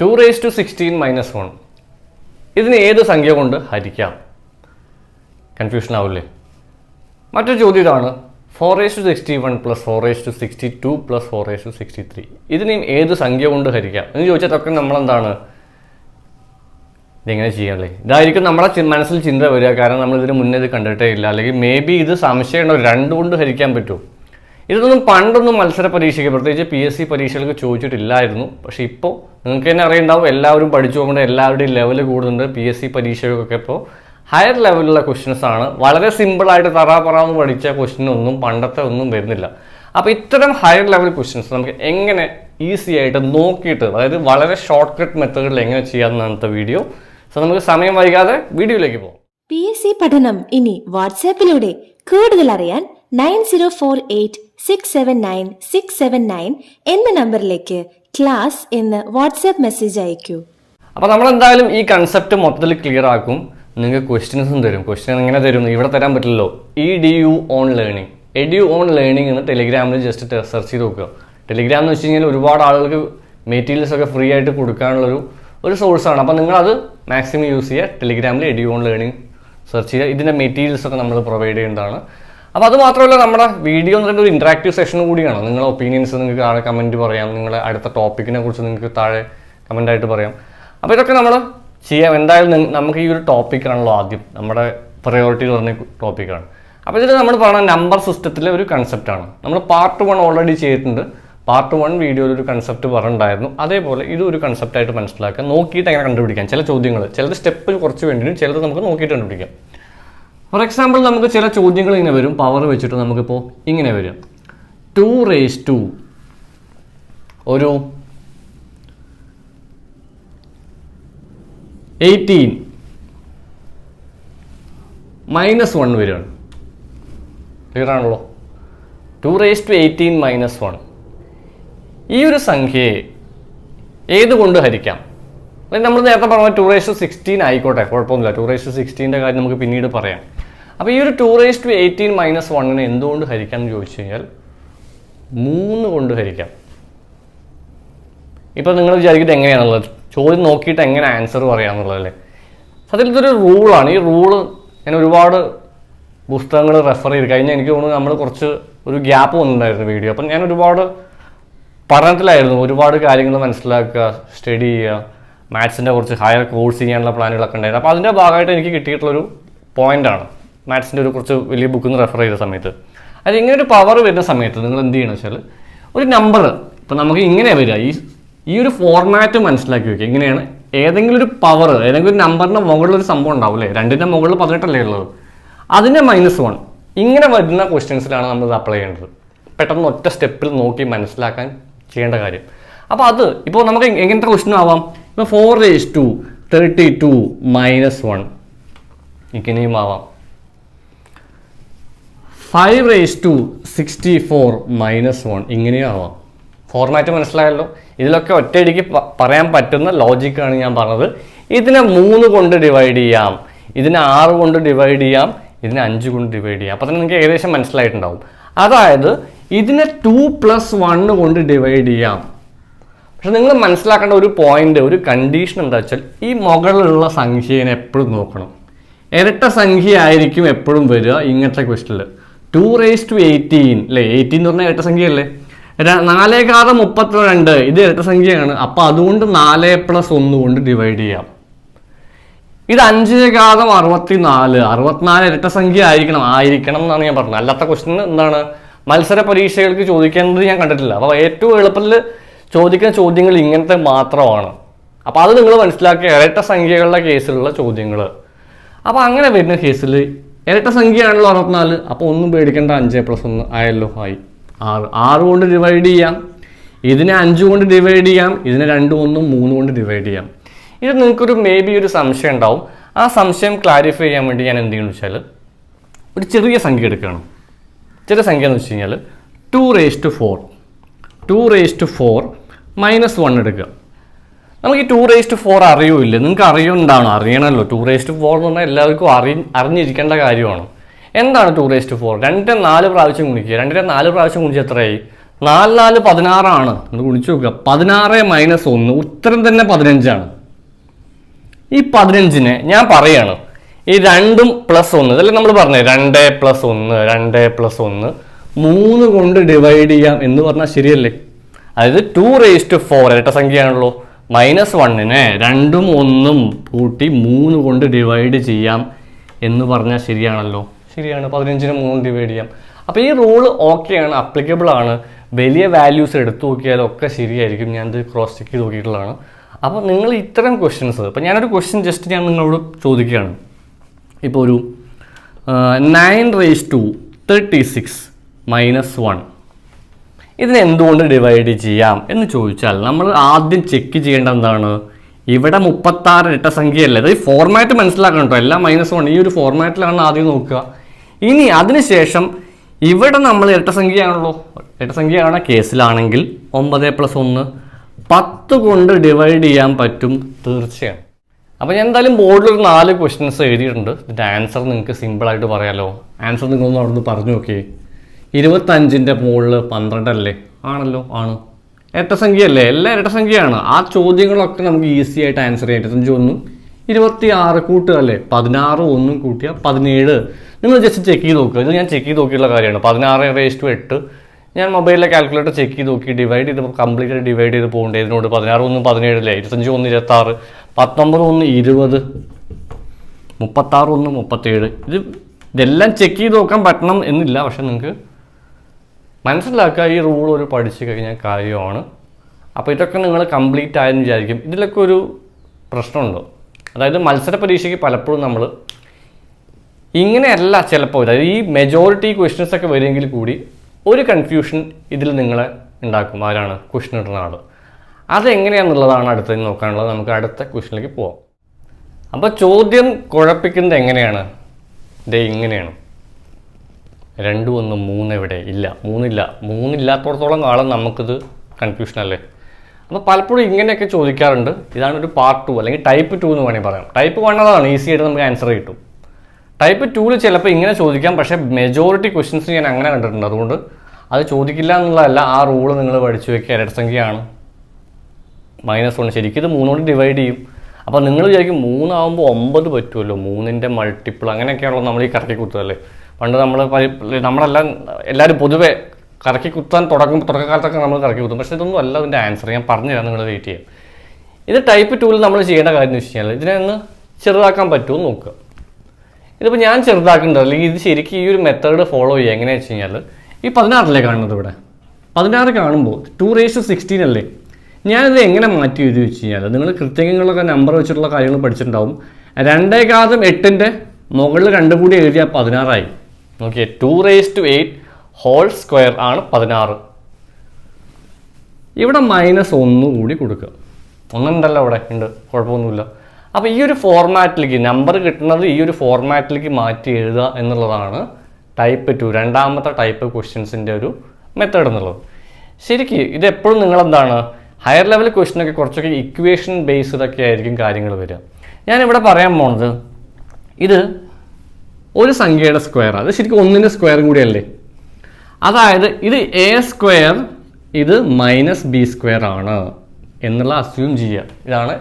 Two raise to sixteen minus one ഇതിന് ഏത് സംഖ്യ കൊണ്ട് ഹരിക്കാം? കൺഫ്യൂഷൻ ആവില്ലേ മറ്റൊരു ചോദ്യം ഇതാണ്. Four raise to sixty one plus four raise to sixty two plus four raise to sixty three ഇതിനെയും ഏത് സംഖ്യ കൊണ്ട് ഹരിക്കാം? എന്ന് ചോദിച്ചാൽ നമ്മളെന്താണ്? ഇതെങ്ങനെ ചെയ്യാമല്ലേ ഇതായിരിക്കും നമ്മുടെ മനസ്സിൽ ചിന്ത വരിക. കാരണം നമ്മൾ ഇതിന് മുന്നേ ഇത് കണ്ടിട്ടേ ഇല്ല. അല്ലെങ്കിൽ മേ ബി ഇത് സംശയമുണ്ടോ രണ്ട് കൊണ്ട് ഹരിക്കാൻ പറ്റുമോ? ഇതൊന്നും പണ്ടൊന്നും മത്സര പരീക്ഷയ്ക്ക് പ്രത്യേകിച്ച് പി എസ് സി പരീക്ഷകൾക്ക് ചോദിച്ചിട്ടില്ലായിരുന്നു. പക്ഷെ ഇപ്പോൾ നിങ്ങൾക്ക് തന്നെ അറിയുണ്ടാവും എല്ലാവരും പഠിച്ചു എല്ലാവരുടെയും ലെവൽ കൂടുന്നുണ്ട് പി എസ് സി പരീക്ഷകൾക്കൊക്കെ ഇപ്പോൾ ഹയർ ലെവലിലുള്ള ക്വസ്റ്റ്യൻസ് ആണ്. വളരെ സിമ്പിളായിട്ട് തറാ പറന്ന് പഠിച്ച ക്വസ്റ്റ്യൻ ഒന്നും പണ്ടത്തെ ഒന്നും വരുന്നില്ല. അപ്പോൾ ഇത്തരം ഹയർ ലെവൽ ക്വസ്റ്റ്യൻസ് നമുക്ക് എങ്ങനെ ഈസി ആയിട്ട് നോക്കിയിട്ട് അതായത് വളരെ ഷോർട്ട് കട്ട് മെത്തേഡിൽ എങ്ങനെ ചെയ്യാമെന്നാണ് വീഡിയോ സോ നമുക്ക് സമയം വൈകാതെ വീഡിയോയിലേക്ക് പോകാം. പി എസ് സി പഠനം ഇനി വാട്സാപ്പിലൂടെ കൂടുതൽ അറിയാൻ nine zero four eight six seven nine six seven nine എന്ന നമ്പറിലേക്ക് ക്ലാസ് എന്ന് വാട്സാപ്പ് മെസ്സേജ് അയക്കൂ. അപ്പോൾ നമ്മൾ എന്തായാലും ഈ കൺസെപ്റ്റ് മൊത്തത്തിൽ ക്ലിയർ ആക്കും. നിങ്ങൾക്ക് ക്വസ്റ്റ്യൻസും തരും. ക്വസ്റ്റ്യൻ എങ്ങനെ തരും ഇവിടെ തരാൻ പറ്റില്ലല്ലോ. E D U on learning edu on learning എന്ന് ടെലിഗ്രാമിൽ ജസ്റ്റ് സെർച്ച് ചെയ്ത് നോക്കുക. ടെലിഗ്രാം എന്ന് വെച്ച് കഴിഞ്ഞാൽ ഒരുപാട് ആളുകൾക്ക് മെറ്റീരിയൽസ് ഒക്കെ ഫ്രീ ആയിട്ട് കൊടുക്കാനുള്ളൊരു ഒരു സോഴ്സാണ് അപ്പോൾ നിങ്ങളത് മാക്സിമം യൂസ് ചെയ്യുക. ടെലിഗ്രാമിൽ എഡ്യു ഓൺ ലേണിംഗ് സെർച്ച് ചെയ്യുക. ഇതിന്റെ മെറ്റീരിയൽസ് ഒക്കെ നമ്മൾ പ്രൊവൈഡ് ചെയ്യുന്നതാണ് അപ്പോൾ അതുമാത്രമല്ല നമ്മുടെ വീഡിയോ എന്ന് പറയുന്നത് ഒരു ഇൻട്രാക്റ്റീവ് സെഷൻ കൂടിയാണ്. നിങ്ങളുടെ ഒപ്പീനിയൻസ് നിങ്ങൾക്ക് താഴെ കമന്റ് പറയാം. നിങ്ങളുടെ അടുത്ത ടോപ്പിക്കിനെ കുറിച്ച് നിങ്ങൾക്ക് താഴെ കമന്റായിട്ട് പറയാം. അപ്പോൾ ഇതൊക്കെ നമ്മൾ ചെയ്യാം. എന്തായാലും നമുക്ക് ഈ ഒരു ടോപ്പിക്കാണല്ലോ ആദ്യം. നമ്മുടെ പ്രയോറിറ്റി പറഞ്ഞ ടോപ്പിക്കാണ് അപ്പോൾ ഇതിൽ നമ്മൾ പറഞ്ഞ നമ്പർ സിസ്റ്റത്തിലെ ഒരു കൺസെപ്റ്റാണ് നമ്മൾ പാർട്ട് വൺ ഓൾറെഡി ചെയ്തിട്ടുണ്ട്. പാർട്ട് വൺ വീഡിയോയിൽ ഒരു കൺസെപ്റ്റ് പറഞ്ഞിട്ടുണ്ടായിരുന്നു. അതേപോലെ ഇത് ഒരു കൺസെപ്റ്റായിട്ട് മനസ്സിലാക്കുക നോക്കിയിട്ട് എങ്ങനെ കണ്ടുപിടിക്കാം. ചില ചോദ്യങ്ങൾ ചിലത് സ്റ്റെപ്പ് കുറച്ച് വേണ്ടിയിട്ടും ചിലത് നമുക്ക് നോക്കിയിട്ട് കണ്ടുപിടിക്കാം. ഫോർ എക്സാമ്പിൾ നമുക്ക് ചില ചോദ്യങ്ങൾ ഇങ്ങനെ വരും. പവർ വെച്ചിട്ട് നമുക്കിപ്പോൾ ഇങ്ങനെ വരും ടു റേസ് ടു ഒരു എയ്റ്റീൻ മൈനസ് വൺ വരികയാണ്. ക്ലിയർ ആണല്ലോ? Two raise to eighteen minus one ഈ ഒരു സംഖ്യയെ ഏത് കൊണ്ട് ഹരിക്കാം? അല്ലെങ്കിൽ നമ്മൾ നേരത്തെ പറഞ്ഞ ടു റേസ് ടു സിക്സ്റ്റീൻ ആയിക്കോട്ടെ. കുഴപ്പമൊന്നുമില്ല. ടു റേസ് ടു സിക്സ്റ്റീന്റെ കാര്യം നമുക്ക് പിന്നീട് പറയാം. അപ്പോൾ ഈ ഒരു two raise to eighteen minus വണ്ണിനെ എന്തുകൊണ്ട് ഹരിക്കാം എന്ന് ചോദിച്ചു കഴിഞ്ഞാൽ മൂന്ന് കൊണ്ട് ഹരിക്കാം. ഇപ്പോൾ നിങ്ങൾ വിചാരിക്കുന്നത് എങ്ങനെയാണുള്ളത്? ചോദ്യം നോക്കിയിട്ട് എങ്ങനെ ആൻസർ പറയാമെന്നുള്ളതല്ലേ സത്യത്തിൽ ഇതൊരു റൂളാണ് ഈ റൂൾ ഞാൻ ഒരുപാട് പുസ്തകങ്ങൾ റെഫർ ചെയ്ത് കഴിഞ്ഞാൽ എനിക്ക് തോന്നുന്നു നമ്മൾ കുറച്ച് ഒരു ഗ്യാപ്പ് വന്നിട്ടുണ്ടായിരുന്നു വീഡിയോ അപ്പം ഞാൻ ഒരുപാട് പഠനത്തിലായിരുന്നു. ഒരുപാട് കാര്യങ്ങൾ മനസ്സിലാക്കുക സ്റ്റഡി ചെയ്യുക മാത്സിന്റെ കുറച്ച് ഹയർ കോഴ്സ് ചെയ്യാനുള്ള പ്ലാനുകളൊക്കെ ഉണ്ടായിരുന്നു. അപ്പോൾ അതിന്റെ ഭാഗമായിട്ട് എനിക്ക് കിട്ടിയിട്ടുള്ളൊരു പോയിന്റാണ് മാത്സിന്റെ ഒരു കുറച്ച് വലിയ ബുക്കിൽ നിന്ന് റെഫർ ചെയ്ത സമയത്ത്. അത് ഇങ്ങനെ ഒരു പവർ വരുന്ന സമയത്ത് നിങ്ങൾ എന്ത് ചെയ്യണം വെച്ചാൽ ഒരു നമ്പർ ഇപ്പം നമുക്ക് ഇങ്ങനെ വരിക. ഈ ഈ ഒരു ഫോർമാറ്റ് മനസ്സിലാക്കി വെക്കുക. ഇങ്ങനെയാണ് ഏതെങ്കിലും ഒരു പവർ ഏതെങ്കിലും ഒരു നമ്പറിന്റെ മുകളിലൊരു സംഭവം ഉണ്ടാവും അല്ലേ? രണ്ടിന്റെ മുകളിൽ പതിനെട്ടല്ലേ ഉള്ളത് അതിന്റെ മൈനസ് വൺ ഇങ്ങനെ വരുന്ന ക്വസ്റ്റ്യൻസിലാണ് നമ്മൾ ഇത് അപ്ലൈ ചെയ്യേണ്ടത്. പെട്ടെന്ന് ഒറ്റ സ്റ്റെപ്പിൽ നോക്കി മനസ്സിലാക്കാൻ ചെയ്യേണ്ട കാര്യം. അപ്പോൾ അത് ഇപ്പോൾ നമുക്ക് എങ്ങനത്തെ ക്വസ്റ്റ്യൻ ആവാം? ഇപ്പോൾ four raise to thirty two minus one ഇങ്ങനെയും ആവാം. Five raise to sixty four minus one ഇങ്ങനെയും ആവാം ഫോർമാറ്റ് മനസ്സിലായല്ലോ? ഇതിലൊക്കെ ഒറ്റയടിക്ക് പറയാൻ പറ്റുന്ന ലോജിക്കാണ് ഞാൻ പറഞ്ഞത്. ഇതിനെ മൂന്ന് കൊണ്ട് ഡിവൈഡ് ചെയ്യാം. ഇതിനെ ആറ് കൊണ്ട് ഡിവൈഡ് ചെയ്യാം. ഇതിനെ അഞ്ച് കൊണ്ട് ഡിവൈഡ് ചെയ്യാം. അപ്പോൾ തന്നെ നിങ്ങൾക്ക് ഏകദേശം മനസ്സിലായിട്ടുണ്ടാവും. അതായത് ഇതിനെ ടു പ്ലസ് വണ്ണ് കൊണ്ട് ഡിവൈഡ് ചെയ്യാം. പക്ഷെ നിങ്ങൾ മനസ്സിലാക്കേണ്ട ഒരു പോയിന്റ് ഒരു കണ്ടീഷൻ എന്താ വെച്ചാൽ ഈ മുകളിലുള്ള സംഖ്യേനെ എപ്പോഴും നോക്കണം. ഇരട്ട സംഖ്യ ആയിരിക്കും എപ്പോഴും വരിക ഇങ്ങനത്തെ ക്വസ്റ്റിൽ ടു റേസ് ടു എയ്റ്റീൻ. അല്ലേ എയ്റ്റീൻ എന്ന് പറഞ്ഞാൽ ഇരട്ട സംഖ്യയല്ലേ ര- മുപ്പത്തി രണ്ട് ഇത് ഇരട്ട സംഖ്യയാണ് അപ്പം അതുകൊണ്ട് നാല് പ്ലസ് ഒന്ന് കൊണ്ട് ഡിവൈഡ് ചെയ്യാം. ഇത് അഞ്ചേകാതം അറുപത്തിനാല്. അറുപത്തിനാല് ഇരട്ട സംഖ്യ ആയിരിക്കണം. ആയിരിക്കണം എന്നാണ് ഞാൻ പറഞ്ഞത്. അല്ലാത്ത ക്വസ്റ്റ്യൻ എന്താണ്? മത്സര പരീക്ഷകൾക്ക് ചോദിക്കുന്നത് ഞാൻ കണ്ടിട്ടില്ല. അപ്പോൾ ഏറ്റവും എളുപ്പത്തിൽ ചോദിക്കുന്ന ചോദ്യങ്ങൾ ഇങ്ങനത്തെ മാത്രമാണ്. അപ്പോൾ അത് നിങ്ങൾ മനസ്സിലാക്കിയ ഇരട്ട സംഖ്യകളുടെ കേസിലുള്ള ചോദ്യങ്ങൾ അപ്പോൾ അങ്ങനെ വരുന്ന കേസിൽ ഇരട്ട സംഖ്യയാണല്ലോ അറുപത്തിനാല്. അപ്പോൾ ഒന്നും പേടിക്കേണ്ട അഞ്ച് പ്ലസ് ഒന്ന് ആയല്ലോ ആയി. ആറ് ആറ് കൊണ്ട് ഡിവൈഡ് ചെയ്യാം. ഇതിനെ അഞ്ച് കൊണ്ട് ഡിവൈഡ് ചെയ്യാം. ഇതിനെ രണ്ട് ഒന്നും മൂന്ന് കൊണ്ട് ഡിവൈഡ് ചെയ്യാം. ഇത് നിങ്ങൾക്കൊരു മേ ബി ഒരു സംശയം ഉണ്ടാവും. ആ സംശയം ക്ലാരിഫൈ ചെയ്യാൻ വേണ്ടി ഞാൻ എന്ത് ചെയ്യുന്നു വെച്ചാൽ ഒരു ചെറിയ സംഖ്യ എടുക്കുകയാണ് ചെറിയ സംഖ്യ എന്ന് വെച്ച് കഴിഞ്ഞാൽ two raise to four two raise to four minus one എടുക്കുക. നമുക്ക് ഈ ടു റേസ്റ്റ് ഫോർ അറിയൂല്ല? നിങ്ങൾക്ക് അറിയുന്നുണ്ടാവണം. അറിയണമല്ലോ ടു റേസ്റ്റ് ഫോർ എന്ന് പറഞ്ഞാൽ എല്ലാവർക്കും അറി അറിഞ്ഞിരിക്കേണ്ട കാര്യമാണ്. എന്താണ് ടു റേസ്റ്റ് ഫോർ രണ്ടിനെ നാല് പ്രാവശ്യം ഗുണിക്കുക. രണ്ടിനെ നാല് പ്രാവശ്യം ഗുണിച്ച് എത്രയായി? നാല് നാല് പതിനാറാണ്. ഒന്ന് ഗുണിച്ചു നോക്കുക. പതിനാറ് മൈനസ് ഒന്ന് ഉത്തരം തന്നെ പതിനഞ്ചാണ്. ഈ പതിനഞ്ചിനെ ഞാൻ പറയാണ്. ഈ രണ്ടും പ്ലസ് ഒന്ന്. ഇതല്ലേ നമ്മൾ പറഞ്ഞത് രണ്ട് പ്ലസ് ഒന്ന് രണ്ട് പ്ലസ് ഒന്ന്. മൂന്ന് കൊണ്ട് ഡിവൈഡ് ചെയ്യാം എന്ന് പറഞ്ഞാൽ ശരിയല്ലേ? അതായത് ടു റേസ് ടു ഫോർ ഇരട്ട സംഖ്യയാണല്ലോ. മൈനസ് വണ്ണിനെ രണ്ടും ഒന്നും കൂട്ടി മൂന്ന് കൊണ്ട് ഡിവൈഡ് ചെയ്യാം എന്ന് പറഞ്ഞാൽ ശരിയാണല്ലോ. ശരിയാണ്. പതിനഞ്ചിന് മൂന്ന് ഡിവൈഡ് ചെയ്യാം. അപ്പോൾ ഈ റൂൾ ഓക്കെയാണ് അപ്ലിക്കബിൾ ആണ്. വലിയ വാല്യൂസ് എടുത്തു നോക്കിയാലൊക്കെ ശരിയായിരിക്കും. ഞാനത് ക്രോസ് ചെക്ക് ചെയ്ത് നോക്കിയിട്ടുള്ളതാണ്. അപ്പോൾ നിങ്ങൾ ഇത്തരം ക്വസ്റ്റ്യൻസ് ഇപ്പോൾ ഞാനൊരു ക്വസ്റ്റ്യൻ ജസ്റ്റ് ഞാൻ നിങ്ങളോട് ചോദിക്കുകയാണ്. ഇപ്പോൾ ഒരു nine raise to thirty six minus one ഇതിനെ എന്തുകൊണ്ട് ഡിവൈഡ് ചെയ്യാം എന്ന് ചോദിച്ചാൽ നമ്മൾ ആദ്യം ചെക്ക് ചെയ്യേണ്ട എന്താണ്? ഇവിടെ മുപ്പത്താറ് ഇരട്ട സംഖ്യയല്ലേ? അത് ഈ ഫോർമാറ്റ് മനസ്സിലാക്കണം കേട്ടോ എല്ലാം മൈനസ് വൺ ഈ ഒരു ഫോർമാറ്റിലാണ് ആദ്യം നോക്കുക. ഇനി അതിനുശേഷം ഇവിടെ നമ്മൾ ഇരട്ട സംഖ്യയാണല്ലോ. ഇരട്ട സംഖ്യയാണ് കേസിലാണെങ്കിൽ ഒമ്പത് പ്ലസ് ഒന്ന്. പത്ത് കൊണ്ട് ഡിവൈഡ് ചെയ്യാൻ പറ്റും തീർച്ചയാണ് അപ്പോൾ ഞാൻ എന്തായാലും ബോർഡിൽ ഒരു നാല് ക്വസ്റ്റ്യൻസ് എഴുതിയിട്ടുണ്ട്. ഇതിന്റെ ആൻസർ നിങ്ങൾക്ക് സിമ്പിളായിട്ട് പറയാമല്ലോ ആൻസർ നിങ്ങളൊന്ന് അവിടെ നിന്ന് പറഞ്ഞു നോക്കിയേ. ഇരുപത്തഞ്ചിന്റെ മുകളിൽ പന്ത്രണ്ടല്ലേ? ആണല്ലോ ആണ്. ഇരട്ടസംഖ്യയല്ലേ എല്ലാം ഇരട്ടസംഖ്യയാണ് ആ ചോദ്യങ്ങളൊക്കെ നമുക്ക് ഈസി ആയിട്ട് ആൻസർ ചെയ്യാം. ഇരുപത്തഞ്ച് ഒന്നും ഇരുപത്തി ആറ് കൂട്ടുക അല്ലേ പതിനാറ് ഒന്നും കൂട്ടിയ പതിനേഴ്. നിങ്ങൾ ജസ്റ്റ് ചെക്ക് ചെയ്ത് നോക്കുക ഇത് ഞാൻ ചെക്ക് ചെയ്ത് നോക്കിയുള്ള കാര്യമാണ്. പതിനാറ് റേസ് ടു എട്ട്. ഞാൻ മൊബൈലിലെ കാൽക്കുലേറ്റർ ചെക്ക് ചെയ്ത് നോക്കി. ഡിവൈഡ് ചെയ്ത് കംപ്ലീറ്റ് ഡിവൈഡ് ചെയ്ത് പോകേണ്ടത് ഇതിനോട്? പതിനാറ് ഒന്ന് പതിനേഴല്ലേ? ഇരുപത്തഞ്ച് ഒന്ന് ഇരുപത്താറ്. പത്തൊമ്പത് ഒന്ന് ഇരുപത്. മുപ്പത്താറ് ഒന്ന് മുപ്പത്തേഴ്. ഇത് ഇതെല്ലാം ചെക്ക് ചെയ്ത് നോക്കാൻ പറ്റണം എന്നില്ല. പക്ഷെ നിങ്ങൾക്ക് മനസ്സിലാക്കുക ഈ റൂൾ ഒരു പഠിച്ചു കഴിഞ്ഞാൽ കാര്യമാണ് അപ്പോൾ ഇതൊക്കെ നിങ്ങൾ കംപ്ലീറ്റ് ആയെന്ന് വിചാരിക്കും. ഇതിലൊക്കെ ഒരു പ്രശ്നമുണ്ടോ. അതായത് മത്സര പരീക്ഷയ്ക്ക് പലപ്പോഴും നമ്മൾ ഇങ്ങനെയല്ല ചിലപ്പോൾ അതായത് ഈ മെജോറിറ്റി ക്വസ്റ്റ്യൻസ് ഒക്കെ വരുമെങ്കിൽ കൂടി ഒരു കൺഫ്യൂഷൻ ഇതിൽ നിങ്ങളെ ഉണ്ടാക്കും. ആരാണ് ക്വസ്റ്റ്യൻ ഇടുന്ന ആൾ അതെങ്ങനെയാണെന്നുള്ളതാണ് അടുത്തത് നോക്കാനുള്ളത്. നമുക്ക് അടുത്ത ക്വസ്റ്റ്യനിലേക്ക് പോവാം. അപ്പോൾ ചോദ്യം കുഴപ്പിക്കുന്നത് എങ്ങനെയാണ്? ദേ ഇങ്ങനെയാണ്. രണ്ടും ഒന്നും മൂന്ന് എവിടെ ഇല്ല. മൂന്നില്ല. മൂന്നില്ലാത്തടത്തോളം കാലം നമുക്കിത് കൺഫ്യൂഷൻ അല്ലേ? അപ്പോൾ പലപ്പോഴും ഇങ്ങനെയൊക്കെ ചോദിക്കാറുണ്ട്. ഇതാണ് ഒരു പാർട്ട് ടു അല്ലെങ്കിൽ ടൈപ്പ് ടു എന്ന് വേണമെങ്കിൽ പറയാം. ടൈപ്പ് വൺ അതാണ് ഈസി ആയിട്ട് നമുക്ക് ആൻസർ കിട്ടും. ടൈപ്പ് ടൂവിൽ ചിലപ്പോൾ ഇങ്ങനെ ചോദിക്കാം. പക്ഷേ മെജോറിറ്റി ക്വസ്റ്റ്യൻസ് ഞാൻ അങ്ങനെ കണ്ടിട്ടുണ്ട്. അതുകൊണ്ട് അത് ചോദിക്കില്ല എന്നുള്ളതല്ല. ആ റൂൾ നിങ്ങൾ പഠിച്ചു വെക്കുക. ഇരട്ടസംഖ്യയാണ് മൈനസ് വൺ ശരിക്കും ഇത് മൂന്നോട് ഡിവൈഡ് ചെയ്യും. അപ്പോൾ നിങ്ങൾ വിചാരിക്കും മൂന്നാകുമ്പോൾ ഒമ്പത് പറ്റുമല്ലോ. മൂന്നിന്റെ മൾട്ടിപ്പിൾ അങ്ങനെയൊക്കെയാണല്ലോ നമ്മൾ ഈ കറക്കി കുത്തുകയല്ലേ പണ്ട് നമ്മൾ നമ്മളെല്ലാം എല്ലാവരും പൊതുവേ കറക്കി കുത്താൻ തുടങ്ങും തുടക്കകാലത്തൊക്കെ നമ്മൾ കറക്കി കുത്തും. പക്ഷേ ഇതൊന്നും അല്ല അതിന്റെ ആൻസർ ഞാൻ പറഞ്ഞു തരാം നിങ്ങൾ വെയിറ്റ് ചെയ്യാം. ഇത് ടൈപ്പ് ടൂവിൽ നമ്മൾ ചെയ്യേണ്ട കാര്യം എന്ന് വെച്ച് കഴിഞ്ഞാൽ ഇതിനെ ഒന്ന് ചെറുതാക്കാൻ പറ്റുമോ നോക്കുക. ഇതിപ്പോൾ ഞാൻ ചെറുതാക്കേണ്ടത് അല്ലെങ്കിൽ ഇത് ശരിക്കും ഈ ഒരു മെത്തേഡ് ഫോളോ ചെയ്യുക. എങ്ങനെയാ വെച്ച് കഴിഞ്ഞാൽ ഈ പതിനാറിലേ കാണുന്നത് ഇവിടെ? പതിനാറ് കാണുമ്പോൾ ടു റേസ് സിക്സ്റ്റീൻ അല്ലേ? ഞാനിത് എങ്ങനെ മാറ്റി എഴുതി വെച്ച് കഴിഞ്ഞാൽ നിങ്ങൾ കൃത്യങ്ങളൊക്കെ നമ്പർ വെച്ചിട്ടുള്ള കാര്യങ്ങൾ പഠിച്ചിട്ടുണ്ടാവും. രണ്ടേകാതം എട്ടിന്റെ മുകളിൽ രണ്ടും കൂടി എഴുതിയാൽ പതിനാറായി. നോക്കിയേ two raise to eight whole square ആണ് പതിനാറ്. ഇവിടെ മൈനസ് ഒന്ന് കൂടി കൊടുക്കുക. ഒന്നുണ്ടല്ലോ അവിടെ ഉണ്ട് കുഴപ്പമൊന്നുമില്ല. അപ്പോൾ ഈ ഒരു ഫോർമാറ്റിലേക്ക് നമ്പർ കിട്ടുന്നത് ഈ ഒരു ഫോർമാറ്റിലേക്ക് മാറ്റി എഴുതുക എന്നുള്ളതാണ് ടൈപ്പ് ടു രണ്ടാമത്തെ ടൈപ്പ് ക്വസ്റ്റ്യൻസിന്റെ ഒരു മെത്തേഡ് എന്നുള്ളത്. ശരിക്ക് ഇത് എപ്പോഴും നിങ്ങളെന്താണ് ഹയർ ലെവൽ ക്വസ്റ്റ്യനൊക്കെ കുറച്ചൊക്കെ ഇക്വേഷൻ ബേസ്ഡ് ഒക്കെ ആയിരിക്കും കാര്യങ്ങൾ വരിക. ഞാനിവിടെ പറയാൻ പോണത് ഇത് ഒരു സംഖ്യയുടെ സ്ക്വയർ അത് ശരിക്കും ഒന്നിന്റെ സ്ക്വയർ കൂടിയല്ലേ? അതായത് ഇത് എ സ്ക്വയർ ഇത് മൈനസ് ബി സ്ക്വയർ ആണ് എന്നുള്ള അസ്യൂം ചെയ്യുക. ഇതാണ്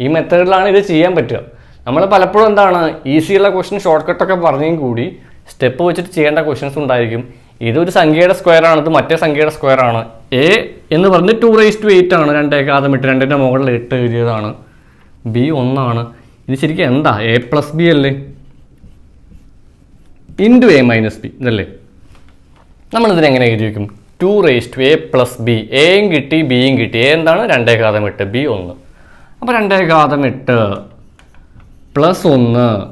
ഈ മെത്തേഡിലാണ് ഇത് ചെയ്യാൻ പറ്റുക. നമ്മൾ പലപ്പോഴും എന്താണ് ഈസിയുള്ള ക്വസ്റ്റ്യൻ ഷോർട്ട് കട്ടൊക്കെ പറഞ്ഞെങ്കിൽ കൂടി സ്റ്റെപ്പ് വെച്ചിട്ട് ചെയ്യേണ്ട ക്വസ്റ്റൻസ് ഉണ്ടായിരിക്കും. ഇതൊരു സംഖ്യയുടെ സ്ക്വയർ ആണ് ഇത് മറ്റേ സംഖ്യയുടെ സ്ക്വയർ ആണ്. എ എന്ന് പറഞ്ഞ് ടു റേസ് ടു എയ്റ്റ് ആണ്. രണ്ടേക്കാതം ഇട്ട് രണ്ടിന്റെ മുകളിൽ എട്ട് എഴുതിയതാണ്. ബി ഒന്നാണ്. ഇത് ശരിക്കും എന്താ? എ പ്ലസ് ബി അല്ലേ? ഇന്റു എ മൈനസ് ബി ഇതല്ലേ? നമ്മളിതിനെ എങ്ങനെ എഴുതി വയ്ക്കും? Two raise to A plus B എയും കിട്ടി ബിയും കിട്ടി. എ എന്താണ്? രണ്ടേ ഘാതം എട്ട് ബി ഒന്ന്. അപ്പോൾ രണ്ടേ ഘാതം എട്ട് പ്ലസ് ഒന്ന്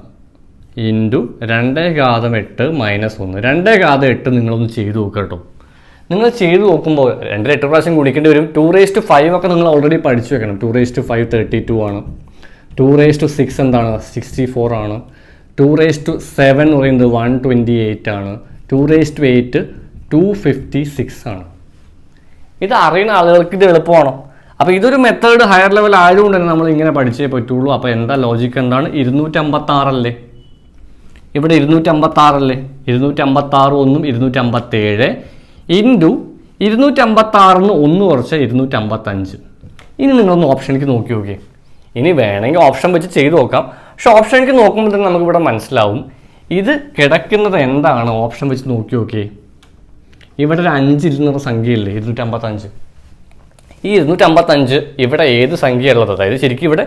ഇന്റു രണ്ടേ ഘാതം എട്ട് മൈനസ് ഒന്ന്. രണ്ടേ ഘാതം എട്ട് നിങ്ങളൊന്ന് ചെയ്ത് നോക്കുക കേട്ടോ. നിങ്ങൾ ചെയ്തു നോക്കുമ്പോൾ രണ്ടര എട്ട് പ്രാവശ്യം കുടിക്കേണ്ടി വരും. ടു റേസ് ടു ഫൈവ് ഒക്കെ നിങ്ങൾ ഓൾറെഡി പഠിച്ചു വെക്കണം. Two raise to five thirty two ആണ്. ടു റേസ് ടു സിക്സ് എന്താണ്? സിക്സ്റ്റി ഫോർ ആണ്. ടു റേസ് ടു സെവൻ എന്ന് പറയുന്നത് വൺ ട്വന്റി എയ്റ്റ് ആണ്. Two raise to eight two fifty six ആണ്. ഇത് അറിയുന്ന ആളുകൾക്ക് ഇത് എളുപ്പമാണോ? അപ്പോൾ ഇതൊരു മെത്തേഡ് ഹയർ ലെവൽ ആയതുകൊണ്ട് തന്നെ നമ്മൾ ഇങ്ങനെ പഠിച്ചേ പറ്റുള്ളൂ. അപ്പോൾ എന്താ ലോജിക്ക് എന്താണ്? ഇരുന്നൂറ്റമ്പത്താറല്ലേ ഇവിടെ ഇരുന്നൂറ്റമ്പത്താറല്ലേ ഇരുന്നൂറ്റമ്പത്താറ് ഒന്നും ഇരുന്നൂറ്റമ്പത്തേഴ് ഇന്റു ഇരുന്നൂറ്റി അമ്പത്തി ഒന്ന് കുറച്ച് ഇരുന്നൂറ്റി അമ്പത്തഞ്ച് ഇനി നിങ്ങളൊന്ന് ഓപ്ഷനിലേക്ക് നോക്കി നോക്കിയേ. ഇനി വേണമെങ്കിൽ ഓപ്ഷൻ വെച്ച് ചെയ്ത് നോക്കാം. പക്ഷെ ഓപ്ഷനിലേക്ക് നോക്കുമ്പോൾ തന്നെ നമുക്കിവിടെ മനസ്സിലാവും. ഇത് കിടക്കുന്നത് എന്താണ്? ഓപ്ഷൻ വെച്ച് നോക്കി നോക്കിയേ. ഇവിടെ ഒരു അഞ്ച് ഇരുന്നൂറ് സംഖ്യയില്ലേ? ഇരുന്നൂറ്റി അമ്പത്തഞ്ച് ഈ ഇരുന്നൂറ്റി അമ്പത്തഞ്ച് ഇവിടെ ഏത് സംഖ്യ ഉള്ളത് അതായത് ശരിക്കും ഇവിടെ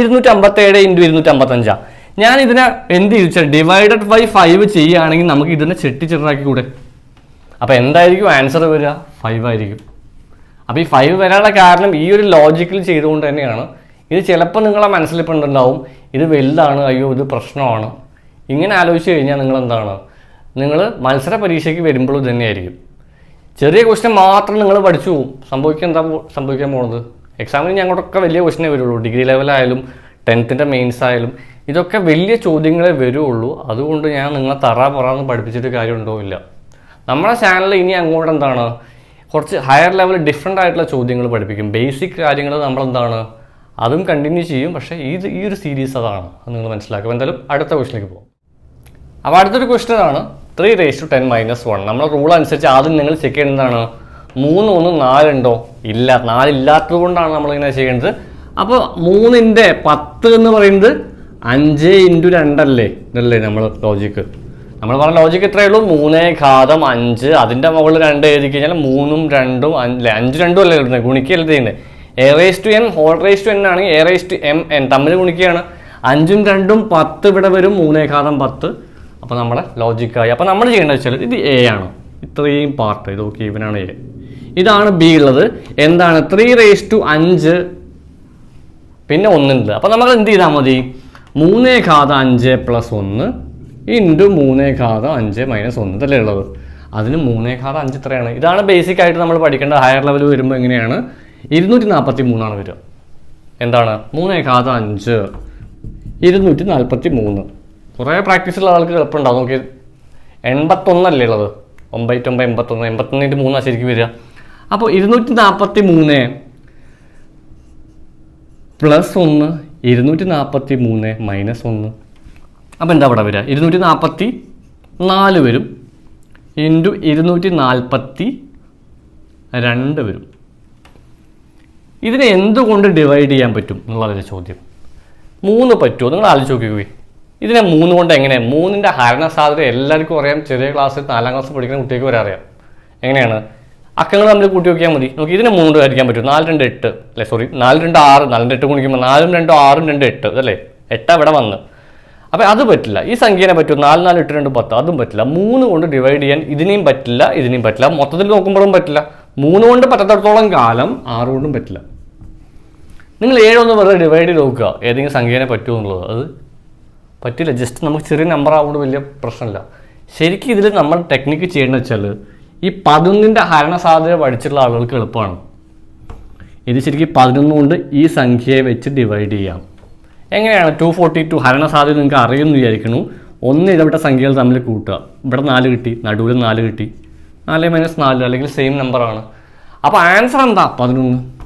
ഇരുന്നൂറ്റി അമ്പത്തേഴ് ഇന്റു ഇരുന്നൂറ്റി അമ്പത്തഞ്ചാണ് ഞാൻ ഇതിനെ എന്ത് ചോദിച്ചാൽ ഡിവൈഡഡ് ബൈ ഫൈവ് ചെയ്യുകയാണെങ്കിൽ നമുക്ക് ഇതിനെ ചെട്ടി ചെറുതാക്കി കൂടെ അപ്പോൾ എന്തായിരിക്കും ആൻസർ വരിക? ഫൈവ് ആയിരിക്കും. അപ്പോൾ ഈ ഫൈവ് വരാനുള്ള കാരണം ഈ ഒരു ലോജിക്കിൽ ചെയ്തുകൊണ്ട് തന്നെയാണ്. ഇത് ചിലപ്പോൾ നിങ്ങളെ മനസ്സിലിപ്പോൾ ഉണ്ടാവും ഇത് വലുതാണ് അയ്യോ ഇത് പ്രശ്നമാണ്. ഇങ്ങനെ ആലോചിച്ച് കഴിഞ്ഞാൽ നിങ്ങൾ എന്താണ് നിങ്ങൾ മത്സര പരീക്ഷയ്ക്ക് വരുമ്പോഴും തന്നെയായിരിക്കും ചെറിയ ക്വസ്റ്റ്യൻ മാത്രം നിങ്ങൾ പഠിച്ചു പോകും സംഭവിക്കാൻ എന്താ സംഭവിക്കാൻ പോകുന്നത് എക്സാമിന് അങ്ങോട്ടൊക്കെ വലിയ ക്വസ്റ്റ്യനേ വരുള്ളൂ. ഡിഗ്രി ലെവലായാലും ടെൻത്തിന്റെ മെയിൻസ് ആയാലും ഇതൊക്കെ വലിയ ചോദ്യങ്ങളെ വരുള്ളൂ. അതുകൊണ്ട് ഞാൻ നിങ്ങളെ തറ പറന്ന് പഠിപ്പിച്ചിട്ട് കാര്യമുണ്ടോ ഇല്ല. നമ്മുടെ ചാനലിൽ ഇനി അങ്ങോട്ട് എന്താണ്? കുറച്ച് ഹയർ ലെവൽ ഡിഫറെന്റ് ആയിട്ടുള്ള ചോദ്യങ്ങൾ പഠിപ്പിക്കും. ബേസിക് കാര്യങ്ങൾ നമ്മളെന്താണ്? അതും കണ്ടിന്യൂ ചെയ്യും. പക്ഷേ ഇത് ഈ ഒരു സീരീസ് അതാണ് അത് നിങ്ങൾ മനസ്സിലാക്കുക. എന്തായാലും അടുത്ത ക്വസ്റ്റിലേക്ക് പോകും അപ്പോൾ അടുത്തൊരു ക്വസ്റ്റ്യൻ ആണ്. Three raise to ten minus one നമ്മുടെ റൂൾ അനുസരിച്ച് ആദ്യം നിങ്ങൾ ചെക്ക് ചെയ്യുന്നതാണ് മൂന്ന് ഒന്ന് നാലുണ്ടോ ഇല്ല. നാലില്ലാത്തത് കൊണ്ടാണ് നമ്മളിങ്ങനെ ചെയ്യേണ്ടത്. അപ്പോൾ മൂന്നിന്റെ പത്ത് എന്ന് പറയുന്നത് അഞ്ച് ഇന്റു രണ്ടല്ലേ ഇതല്ലേ നമ്മൾ ലോജിക്ക് നമ്മൾ പറഞ്ഞ ലോജിക്ക് ഇത്രയേ ഉള്ളൂ. മൂന്നേ ഘാതം അഞ്ച്. അതിന്റെ മുകളിൽ രണ്ട് എഴുതി കഴിഞ്ഞാൽ മൂന്നും രണ്ടും അല്ലേ? അഞ്ച് രണ്ടും അല്ലേ ഗുണിക്കല്ലേ ചെയ്യുന്നത്? A raise to N whole raise to N ആണെങ്കിൽ A raise to M N തമ്മിൽ ഗുണിക്കുകയാണ്. അഞ്ചും രണ്ടും പത്ത് ഇവിടെ വരും മൂന്നേ ഘാതം പത്ത് അപ്പോൾ നമ്മുടെ ലോജിക്കായി അപ്പോൾ നമ്മൾ ചെയ്യേണ്ടത് വെച്ചാൽ ഇത് എ ആണ്? ഇത്രയും പാർട്ട് ഇത് ഓക്കെ ഇവനാണ് എ ഇതാണ് ബി ഉള്ളത്. എന്താണ്? ത്രീ റേസ് ടു അഞ്ച്. പിന്നെ ഒന്നുണ്ട്. അപ്പോൾ നമ്മൾ എന്ത് ചെയ്താൽ മതി? മൂന്നേ ഘാത അഞ്ച് പ്ലസ് ഒന്ന് ഇന്റു മൂന്നേ ഘാത അഞ്ച് മൈനസ് ഒന്ന് ഇതല്ലേ ഉള്ളത്. അതിന് മൂന്നേ ഘാത അഞ്ച് ഇത്രയാണ്. ഇതാണ് ബേസിക് ആയിട്ട് നമ്മൾ പഠിക്കേണ്ട ഹയർ ലെവൽ വരുമ്പോൾ എങ്ങനെയാണ്? ഇരുന്നൂറ്റി നാൽപ്പത്തി മൂന്നാണ് വരിക. എന്താണ്? മൂന്നേ കാത അഞ്ച്. ഇരുന്നൂറ്റി നാൽപ്പത്തി മൂന്ന് കുറേ പ്രാക്ടീസുള്ള ആൾക്ക് എളുപ്പമുണ്ടാവും. നോക്കി എൺപത്തൊന്നല്ലേ ഉള്ളത്? ഒമ്പത്തൊമ്പത് എൺപത്തൊന്ന്. എൺപത്തൊന്നിന്റെ മൂന്നാണ് ശരിക്കും വരിക. അപ്പോൾ ഇരുന്നൂറ്റി നാൽപ്പത്തി മൂന്ന് പ്ലസ് ഒന്ന് ഇരുന്നൂറ്റി നാൽപ്പത്തി മൂന്ന് മൈനസ് ഒന്ന്. അപ്പോൾ എന്താ അവിടെ വരിക? ഇരുന്നൂറ്റി നാൽപ്പത്തി നാല് വരും. ഇന്റു ഇരുന്നൂറ്റി നാൽപ്പത്തി രണ്ട് വരും. ഇതിനെ എന്തുകൊണ്ട് ഡിവൈഡ് ചെയ്യാൻ പറ്റും എന്നുള്ളതിന്റെ ചോദ്യം. മൂന്ന് പറ്റുമോ? നിങ്ങൾ ആലോചിച്ച് നോക്കിക്കോയി ഇതിനെ മൂന്ന് കൊണ്ട് എങ്ങനെ? മൂന്നിന്റെ ഹരണ സാധ്യത എല്ലാവർക്കും അറിയാം. ചെറിയ ക്ലാസ്സിൽ നാലാം ക്ലാസ് പഠിക്കുന്ന കുട്ടികൾക്ക് വരെ അറിയാം. എങ്ങനെയാണ്? അക്കങ്ങൾ നമ്മൾ കൂട്ടി നോക്കിയാൽ മതി. നോക്കി ഇതിനെ മൂന്ന് കൊണ്ട് ഹരിക്കാൻ പറ്റും നാല് രണ്ട് എട്ട്. അല്ലേ സോറി നാല് രണ്ട് ആറ്. നാല് രണ്ട് എട്ട് കുണിക്കുമ്പോൾ നാലും രണ്ടും ആറും രണ്ട് എട്ട്. അതല്ലേ എട്ട് അവിടെ വന്ന്. അപ്പോൾ അത് പറ്റില്ല. ഈ സംഖ്യനെ പറ്റും നാല് നാല് എട്ട് രണ്ട് പത്ത്. അതും പറ്റില്ല. മൂന്ന് കൊണ്ട് ഡിവൈഡ് ചെയ്യാൻ ഇതിനെയും പറ്റില്ല ഇതിനെയും പറ്റില്ല. മൊത്തത്തിൽ നോക്കുമ്പോഴും പറ്റില്ല. മൂന്ന് കൊണ്ട് പറ്റാത്തടത്തോളം കാലം ആറ് കൊണ്ടും പറ്റില്ല. നിങ്ങൾ ഏഴൊന്ന് വെറുതെ ഡിവൈഡ് ചെയ്ത് നോക്കുക. ഏതെങ്കിലും സംഖ്യനെ പറ്റുമോ എന്നുള്ളത്. അത് പറ്റില്ല. ജസ്റ്റ് നമുക്ക് ചെറിയ നമ്പർ ആവുകൊണ്ട് വലിയ പ്രശ്നമില്ല. ശരിക്കും ഇതിൽ നമ്മൾ ടെക്നിക്ക് ചെയ്യേണ്ടത് വെച്ചാൽ ഈ പതിനൊന്നിന്റെ ഹരണ സാധ്യത പഠിച്ചിട്ടുള്ള ആളുകൾക്ക് എളുപ്പമാണ്. ഇത് ശരിക്കും പതിനൊന്ന് കൊണ്ട് ഈ സംഖ്യയെ വെച്ച് ഡിവൈഡ് ചെയ്യാം. എങ്ങനെയാണ് ടു ഫോർട്ടി ടു ഹരണ സാധ്യത നിങ്ങൾക്ക് അറിയുമെന്ന് വിചാരിക്കണു ഒന്ന് ഇടപെട്ട സംഖ്യകൾ തമ്മിൽ കൂട്ടുക. ഇവിടെ നാല് കിട്ടി നടുവിൽ നാല് കിട്ടി. നാല് മൈനസ് നാല് അല്ലെങ്കിൽ സെയിം നമ്പറാണ് അപ്പോൾ ആൻസർ എന്താ? പതിനൊന്ന്.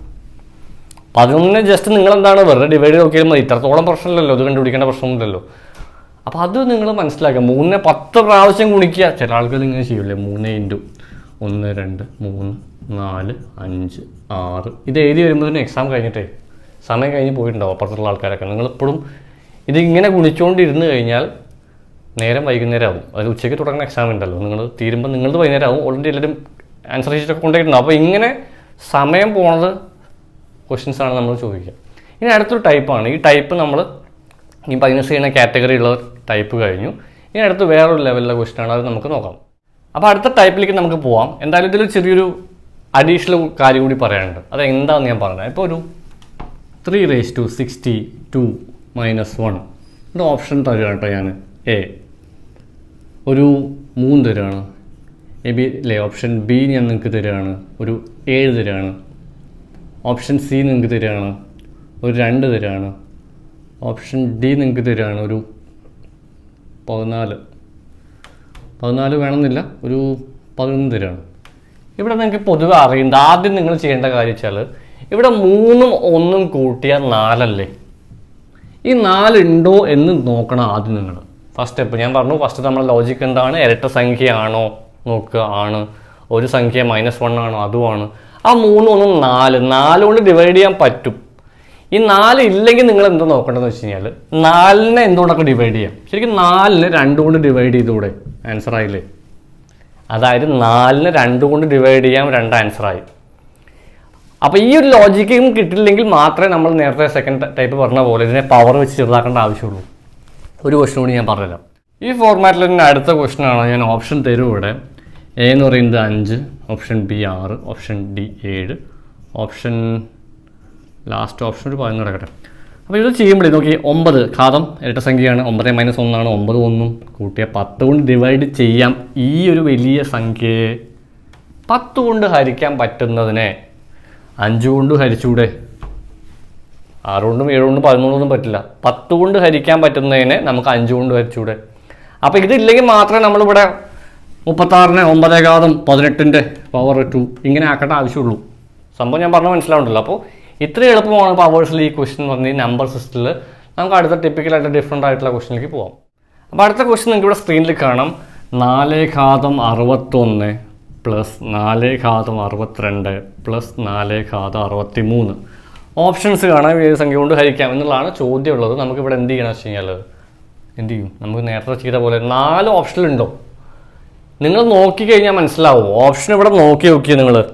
പതിനൊന്നിന് ജസ്റ്റ് നിങ്ങൾ എന്താണ് വെറുതെ ഡിവൈഡ് നോക്കിയാൽ മതി. ഇത്രത്തോളം പ്രശ്നമില്ലല്ലോ. ഇത് കണ്ടുപിടിക്കേണ്ട പ്രശ്നമൊന്നുമില്ലല്ലോ. അപ്പോൾ അത് നിങ്ങൾ മനസ്സിലാക്കുക. മൂന്നിനെ പത്ത് പ്രാവശ്യം ഗുണിക്കുക. ചില ആൾക്കാർ ഇങ്ങനെ ചെയ്യൂലേ? മൂന്ന് ഇന്റു ഒന്ന് രണ്ട് മൂന്ന് നാല് അഞ്ച് ആറ്. ഇത് എഴുതി വരുമ്പോഴത്തേനും എക്സാം കഴിഞ്ഞിട്ടേ സമയം കഴിഞ്ഞ് പോയിട്ടുണ്ടാവും അപ്പുറത്തുള്ള ആൾക്കാരൊക്കെ. നിങ്ങളിപ്പോഴും ഇതിങ്ങനെ ഗുണിച്ചുകൊണ്ടിരുന്ന് കഴിഞ്ഞാൽ നേരം വൈകുന്നേരം ആവും അതായത് ഉച്ചയ്ക്ക് തുടങ്ങുന്ന എക്സാം ഉണ്ടല്ലോ. നിങ്ങൾ തീരുമ്പോൾ നിങ്ങളത് വൈകുന്നേരം ആവും ഓൾറെഡി എല്ലാവരും ആൻസർ ചെയ്തിട്ടൊക്കെ കൊണ്ടുപോയിട്ടുണ്ടാവും അപ്പോൾ ഇങ്ങനെ സമയം പോണത് ക്വസ്റ്റ്യൻസ് ആണ് നമ്മൾ ചോദിക്കുക. ഇനി അടുത്തൊരു ടൈപ്പാണ് ഈ ടൈപ്പ് നമ്മൾ ഈ പതിനഞ്ച് ചെയ്യുന്ന കാറ്റഗറി ഉള്ള ടൈപ്പ് കഴിഞ്ഞു. ഇനി അടുത്ത് വേറൊരു ലെവലിലെ ക്വസ്റ്റ്യൻ ആണ്. അത് നമുക്ക് നോക്കാം. അപ്പോൾ അടുത്ത ടൈപ്പിലേക്ക് നമുക്ക് പോവാം. എന്തായാലും ഇതിൽ ചെറിയൊരു അഡീഷണൽ കാര്യം കൂടി പറയാനുണ്ട്. അത് എന്താണെന്ന് ഞാൻ പറഞ്ഞത് ഇപ്പോൾ ഒരു three raise to sixty two minus one ഇത് ഓപ്ഷൻ തരുകയാണ് കേട്ടോ ഞാൻ എ ഒരു മൂന്ന് തരുകയാണ് എ ബി അല്ലേ ഓപ്ഷൻ ബി ഞാൻ നിങ്ങൾക്ക് തരികയാണ് ഒരു ഏഴ് തരുകയാണ് ഓപ്ഷൻ സി നിങ്ങൾക്ക് തരികയാണ്. ഒരു രണ്ട് തരികയാണ്. ഓപ്ഷൻ ഡി നിങ്ങൾക്ക് തരികയാണ് ഒരു പതിനാല്. പതിനാല് വേണമെന്നില്ല ഒരു പതിനൊന്ന് തരികയാണ്. ഇവിടെ നിങ്ങൾക്ക് പൊതുവെ അറിയുന്നത് ആദ്യം നിങ്ങൾ ചെയ്യേണ്ട കാര്യം വെച്ചാൽ ഇവിടെ മൂന്നും ഒന്നും കൂട്ടിയാൽ നാലല്ലേ? ഈ നാലുണ്ടോ എന്ന് നോക്കണം ആദ്യം നിങ്ങൾ. ഫസ്റ്റ് സ്റ്റെപ്പ് ഞാൻ പറഞ്ഞു ഫസ്റ്റ് നമ്മുടെ ലോജിക്ക് എന്താണ്? ഇരട്ട സംഖ്യയാണോ? നോക്കുക ആണ്. ഒരു സംഖ്യ മൈനസ് വൺ ആണോ? അതുമാണ് ആ മൂന്ന് ഒന്നും നാല്. നാല് കൊണ്ട് ഡിവൈഡ് ചെയ്യാൻ പറ്റും. ഈ നാല് ഇല്ലെങ്കിൽ നിങ്ങൾ എന്താ നോക്കേണ്ടതെന്ന് വെച്ച് കഴിഞ്ഞാൽ നാലിനെ എന്തുകൊണ്ടൊക്കെ ഡിവൈഡ് ചെയ്യാം? ശരിക്കും നാലിന് രണ്ട് കൊണ്ട് ഡിവൈഡ് ചെയ്തുകൂടെ? ആൻസർ ആയില്ലേ? അതായത് നാലിന് രണ്ട് കൊണ്ട് ഡിവൈഡ് ചെയ്യാൻ രണ്ട് ആൻസറായി അപ്പോൾ ഈ ഒരു ലോജിക്കും കിട്ടില്ലെങ്കിൽ മാത്രമേ നമ്മൾ നേരത്തെ സെക്കൻഡ് ടൈപ്പ് പറഞ്ഞ പോലെ ഇതിനെ പവർ വെച്ച് ചെറുതാക്കേണ്ട ആവശ്യമുള്ളൂ. ഒരു ക്വസ്റ്റൻ കൂടി ഞാൻ പറഞ്ഞുതരാം. ഈ ഫോർമാറ്റിൽ തന്നെ അടുത്ത ക്വസ്റ്റൻ ആണ്. ഞാൻ ഓപ്ഷൻ തരും ഇവിടെ. എ എന്ന് പറയുന്നത് അഞ്ച്. ഓപ്ഷൻ ബി ആറ് ഓപ്ഷൻ ഡി ഏഴ് ഓപ്ഷൻ ലാസ്റ്റ് ഓപ്ഷൻ ഒരു പതിനൊന്ന് കിടക്കട്ടെ. അപ്പോൾ ഇത് ചെയ്യുമ്പോഴേ നോക്കി ഒമ്പത് ഘാതം ഇരട്ട സംഖ്യയാണ് ഒമ്പത് മൈനസ് ഒന്നാണ് ഒമ്പത് ഒന്നും കൂട്ടിയ പത്ത് കൊണ്ട് ഡിവൈഡ് ചെയ്യാം. ഈ ഒരു വലിയ സംഖ്യയെ പത്ത് കൊണ്ട് ഹരിക്കാൻ പറ്റുന്നതിനെ അഞ്ച് കൊണ്ട് ഹരിച്ചൂടെ? ആറ് കൊണ്ടും ഏഴ് കൊണ്ടും പതിമൂന്നൊന്നും പറ്റില്ല. പത്ത് കൊണ്ട് ഹരിക്കാൻ പറ്റുന്നതിനെ നമുക്ക് അഞ്ച് കൊണ്ട് ഹരിച്ചൂടെ? അപ്പോൾ ഇതില്ലെങ്കിൽ മാത്രമേ നമ്മളിവിടെ മുപ്പത്താറിന് ഒമ്പതേകാതം പതിനെട്ടിന്റെ പവർ ടു ഇങ്ങനെ ആക്കേണ്ട ആവശ്യമുള്ളൂ. സംഭവം ഞാൻ പറഞ്ഞ മനസ്സിലാവുണ്ടല്ലോ അപ്പോൾ ഇത്ര എളുപ്പമാണ് പവേഴ്സിൽ ഈ ക്വസ്റ്റ്യൻ എന്ന് പറഞ്ഞാൽ നമ്പർ സിസ്റ്റത്തിൽ നമുക്ക് അടുത്ത ടിപ്പിക്കലായിട്ട് ഡിഫറെന്റ് ആയിട്ടുള്ള ക്വസ്റ്റ്യനിലേക്ക് പോകാം അപ്പോൾ അടുത്ത ക്വസ്റ്റ്യൻ നിങ്ങൾക്ക് ഇവിടെ സ്ക്രീനിൽ കാണാം. നാല് ഘാതം അറുപത്തൊന്ന് പ്ലസ് നാല് ഘാതം അറുപത്തിരണ്ട് പ്ലസ് നാല് ഘാതം അറുപത്തി മൂന്ന് ഓപ്ഷൻസ് കാണാം ഏത് സംഖ്യ കൊണ്ട് ഹരിക്കാം എന്നുള്ളതാണ് ചോദ്യം ഉള്ളത് നമുക്കിവിടെ എന്ത് ചെയ്യണം വെച്ച് കഴിഞ്ഞാൽ എന്ത് ചെയ്യും? നമുക്ക് നേരത്തെ ചെയ്ത പോലെ നാല് ഓപ്ഷനിലുണ്ടോ നിങ്ങൾ നോക്കിക്കഴിഞ്ഞാൽ മനസ്സിലാവും. ഓപ്ഷൻ ഇവിടെ നോക്കി നോക്കിയാൽ നിങ്ങൾ